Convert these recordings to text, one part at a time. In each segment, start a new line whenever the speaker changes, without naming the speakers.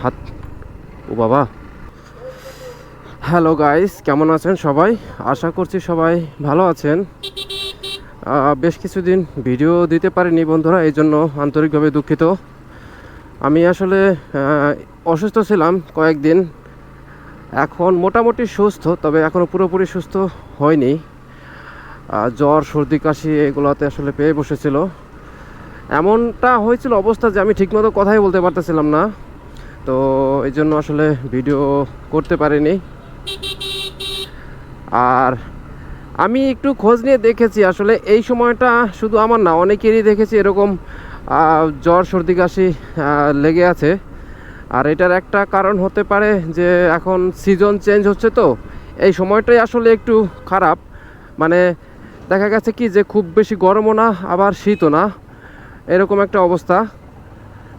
হাত, ও বাবা। Hello guys কেমন আছেন সবাই? আশা করছি সবাই ভালো আছেন। বেশ কিছুদিন ভিডিও দিতে পারিনি বন্ধুরা, এই জন্য আন্তরিকভাবে দুঃখিত। আমি আসলে অসুস্থ ছিলাম কয়েকদিন। এখন মোটামুটি সুস্থ, তবে এখনও পুরোপুরি সুস্থ হয়নি। জ্বর, সর্দি, কাশি এগুলোতে আসলে পেয়ে বসেছিল। এমনটা হয়েছিল অবস্থা যে আমি ঠিকমতো কথাই বলতে পারতেছিলাম না। তো এই জন্য আসলে ভিডিও করতে পারিনি। আর আমি একটু খোঁজ নিয়ে দেখেছি, আসলে এই সময়টা শুধু আমার না, অনেকেরই দেখেছি এরকম জ্বর, সর্দি, কাশি লেগে আছে। আর এটার একটা কারণ হতে পারে যে এখন সিজন চেঞ্জ হচ্ছে তো, এই সময়টাই আসলে একটু খারাপ। মানে দেখা গেছে কি যে খুব বেশি গরমও না, আবার শীতও না, এরকম একটা অবস্থা।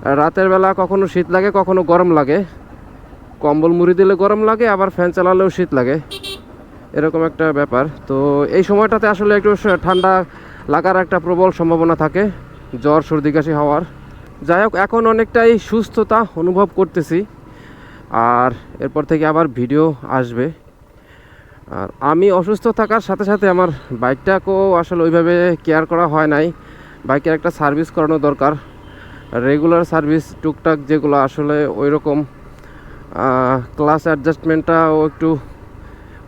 রাতের বেলা কখনো শীত লাগে, কখনো গরম লাগে। কম্বল মুড়ি দিলে গরম লাগে, আবার ফ্যান চালালেও শীত লাগে। এরকম একটা ব্যাপার। তো এই সময়টাতে আসলে একটু ঠান্ডা লাগার একটা প্রবল সম্ভাবনা থাকে, জ্বর, সর্দি, কাশি হওয়ার। যাই হোক, এখন অনেকটাই সুস্থতা অনুভব করতেছি। আর এরপর থেকে আবার ভিডিও আসবে। আর আমি অসুস্থ থাকার সাথে সাথে আমার বাইকটাকেও আসলে ওইভাবে কেয়ার করা হয় নাই। বাইকের একটা সার্ভিস করানো দরকার। রেগুলার সার্ভিস টুকটাক যেগুলো আসলে ওই রকম ক্লাস অ্যাডজাস্টমেন্টটাও একটু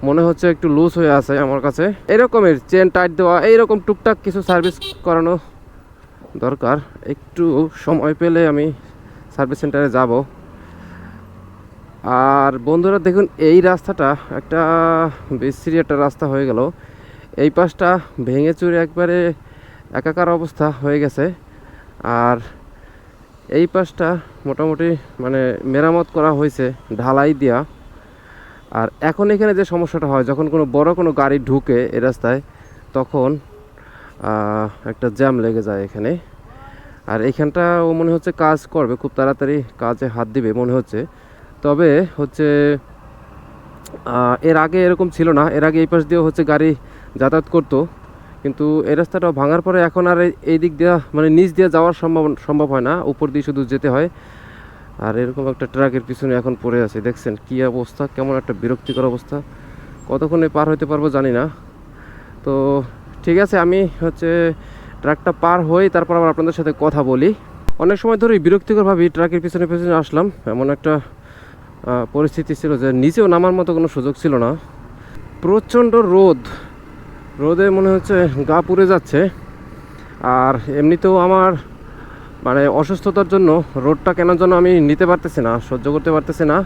মনে হচ্ছে একটু লুজ হয়ে আছে আমার কাছে। এরকমের চেন টাইট দেওয়া, এইরকম টুকটাক কিছু সার্ভিস করানো দরকার। একটু সময় পেলে আমি সার্ভিস সেন্টারে যাব। আর বন্ধুরা দেখুন, এই রাস্তাটা একটা বিশ্রী একটা রাস্তা হয়ে গেল। এই পাশটা ভেঙে চুরে একবারে একাকার অবস্থা হয়ে গেছে। আর এই পাশটা মোটামুটি মানে মেরামত করা হয়েছে ঢালাই দেওয়া আর এখন এখানে যে সমস্যাটা হয়, যখন কোনো বড় কোনো গাড়ি ঢুকে এ রাস্তায়, তখন একটা জ্যাম লেগে যায় এখানে। আর এইখানটা ও মনে হচ্ছে কাজ করবে, খুব তাড়াতাড়ি কাজে হাত দিবে মনে হচ্ছে। তবে হচ্ছে এর আগে এরকম ছিল না। এর আগে এই পাশ দিয়েও হচ্ছে গাড়ি যাতায়াত করতো। কিন্তু এই রাস্তাটা ভাঙার পরে এখন আর এই- দিক দিয়ে মানে নিচ দিয়ে যাওয়ার সম্ভব সম্ভব হয় না, উপর দিয়ে শুধু যেতে হয়। আর এরকম একটা ট্রাকের পিছনে এখন পড়ে আছে, দেখছেন? কি অবস্থা, কেমন একটা বিরক্তিকর অবস্থা। কতক্ষণে পার হইতে পারব জানি না। তো ঠিক আছে, আমি হচ্ছে ট্রাকটা পার হই, তারপর আবার আপনাদের সাথে কথা বলি। অনেক সময় ধরেই বিরক্তিকরভাবে ট্রাকের পিছনে পিছনে আসলাম। এমন একটা পরিস্থিতি ছিল যে নিচেও নামার মতো কোনো সুযোগ ছিল না। প্রচণ্ড রোদ। রোদে মনে হচ্ছে গা পুড়ে যাচ্ছে। আর এমনিতেও আমার মানে অসুস্থতার জন্য রোদটা কেন যেন আমি নিতে পারতেছি না, সহ্য করতে পারতেছি না।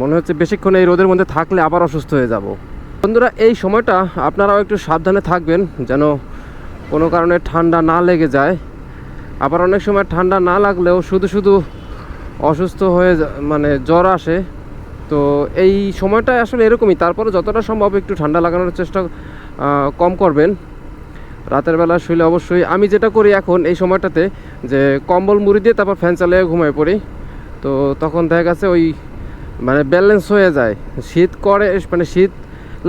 মনে হচ্ছে বেশিক্ষণ এই রোদের মধ্যে থাকলে আবার অসুস্থ হয়ে যাব। বন্ধুরা, এই সময়টা আপনারাও একটু সাবধানে থাকবেন, যেন কোনো কারণে ঠান্ডা না লেগে যায়। আবার অনেক সময় ঠান্ডা না লাগলেও শুধু শুধু অসুস্থ হয়ে মানে জ্বর আসে। তো এই সময়টা আসলে এরকমই তারপরে যতটা সম্ভব একটু ঠান্ডা লাগানোর চেষ্টা কম করবেন। রাতের বেলা শুলে অবশ্যই আমি যেটা করি এখন এই সময়টাতে যে কম্বল মুড়ি দিয়ে তারপর ফ্যান চালিয়ে ঘুমায় পড়ি। তো তখন দেখা গেছে ওই মানে ব্যালেন্স হয়ে যায়। শীত করে মানে শীত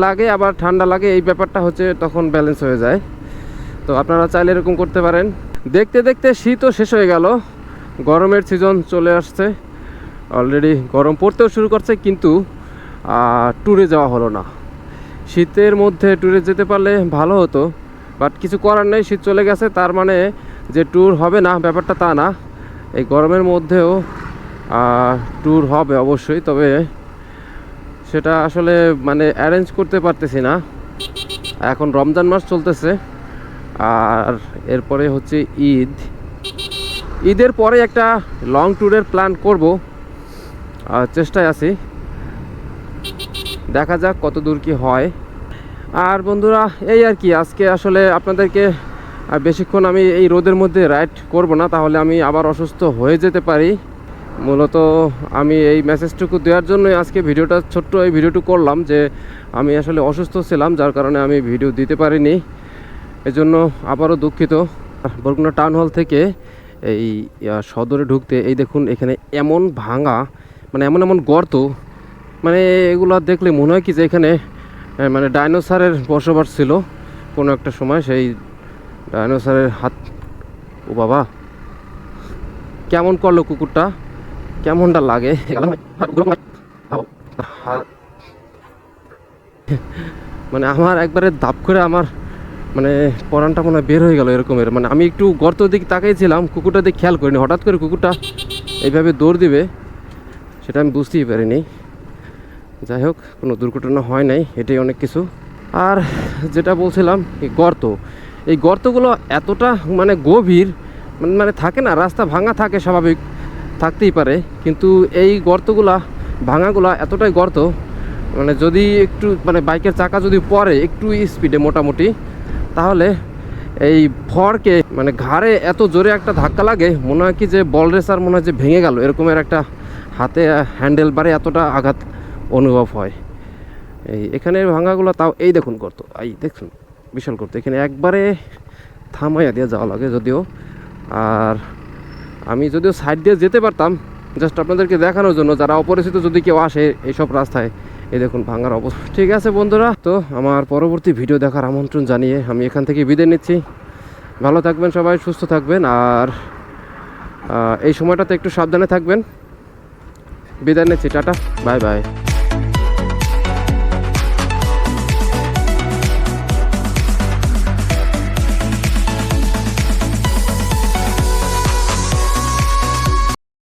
লাগে, আবার ঠান্ডা লাগে, এই ব্যাপারটা হচ্ছে তখন ব্যালেন্স হয়ে যায়। তো আপনারা চাইলে এরকম করতে পারেন। দেখতে দেখতে শীতও শেষ হয়ে গেল। গরমের সিজন চলে আসছে। অলরেডি গরম পড়তেও শুরু করছে, কিন্তু ট্যুরে যাওয়া হলো না। শীতের মধ্যে ট্যুরে যেতে পারলে ভালো হতো বাট কিছু করার নেই, শীত চলে গেছে, তার মানে যে ট্যুর হবে না, ব্যাপারটা তা না। এই গরমের মধ্যেও ট্যুর হবে অবশ্যই, তবে সেটা আসলে মানে অ্যারেঞ্জ করতে পারতেছি না। এখন রমজান মাস চলতেছে, আর এরপরে হচ্ছে ঈদ। ঈদের পরে একটা লং ট্যুরের প্ল্যান করব চেষ্টায় আছি। দেখা যাক কত দূর কি হয়। আর বন্ধুরা, এই আর কি, আজকে আসলে আপনাদেরকে বেশিক্ষণ আমি এই রোদের মধ্যে রাইড করব না, তাহলে আমি আবার অসুস্থ হয়ে যেতে পারি। মূলত আমি এই মেসেজটুকু দেওয়ার জন্যই আজকে ভিডিওটা, ছোট্ট এই ভিডিওটুকু করলাম যে আমি আসলে অসুস্থ ছিলাম, যার কারণে আমি ভিডিও দিতে পারিনি। এজন্য আবারও দুঃখিত। বরগুনা টাউন হল থেকে এই সদরে ঢুকতে, এই দেখুন, এখানে এমন ভাঙা মানে এমন এমন গর্ত মানে এগুলো দেখলে মনে হয় কি যে এখানে মানে ডাইনোসারের বসবাস ছিল কোনো একটা সময়, সেই ডাইনোসরের হাত, ও বাবা, কেমন করল কুকুরটা? কেমনটা লাগে? মানে আমার একবারে দাপ করে আমার মানে পরানটা মনে বের হয়ে গেল এরকমের। মানে আমি একটু গর্ত দিকে তাকাইছিলাম কুকুরটা দিকে খেয়াল করিনি। হঠাৎ করে কুকুরটা এইভাবে দৌড় দিবে, সেটা আমি বুঝতেই পারিনি। যাই হোক, কোনো দুর্ঘটনা হয় নাই, এটাই অনেক কিছু। আর যেটা বলছিলাম, এই গর্ত। এই গর্তগুলো এতটা মানে গভীর মানে মানে থাকে না, রাস্তা ভাঙা থাকে স্বাভাবিক, থাকতেই পারে। কিন্তু এই গর্তগুলা, ভাঙাগুলা এতটাই গর্ত মানে যদি একটু মানে বাইকের চাকা যদি পড়ে একটু স্পিডে মোটামুটি, তাহলে এই ভরকে মানে ঘাড়ে এত জোরে একটা ধাক্কা লাগে, মনে হয় কি যে বল রেসার মনে হয় যে ভেঙে গেল। এরকমের একটা হাতে হ্যান্ডেল বারে এতটা আঘাত অনুভব হয়। এই এখানের ভাঙাগুলো তাও এই দেখুন করতো এই দেখুন, বিশাল করতো এখানে একবারে থামাইয়া দিয়ে যাওয়া লাগে যদিও। আর আমি যদিও সাইড দিয়ে যেতে পারতাম জাস্ট আপনাদেরকে দেখানোর জন্য, যারা অপরিচিত যদি কেউ আসে এইসব রাস্তায়, এই দেখুন ভাঙার অবস্থা। ঠিক আছে বন্ধুরা, তো আমার পরবর্তী ভিডিও দেখার আমন্ত্রণ জানিয়ে আমি এখান থেকে বিদায় নিচ্ছি। ভালো থাকবেন সবাই, সুস্থ থাকবেন, আর এই সময়টাতে একটু সাবধানে থাকবেন। বিদায় নিচ্ছি, টাটা, বাই বাই।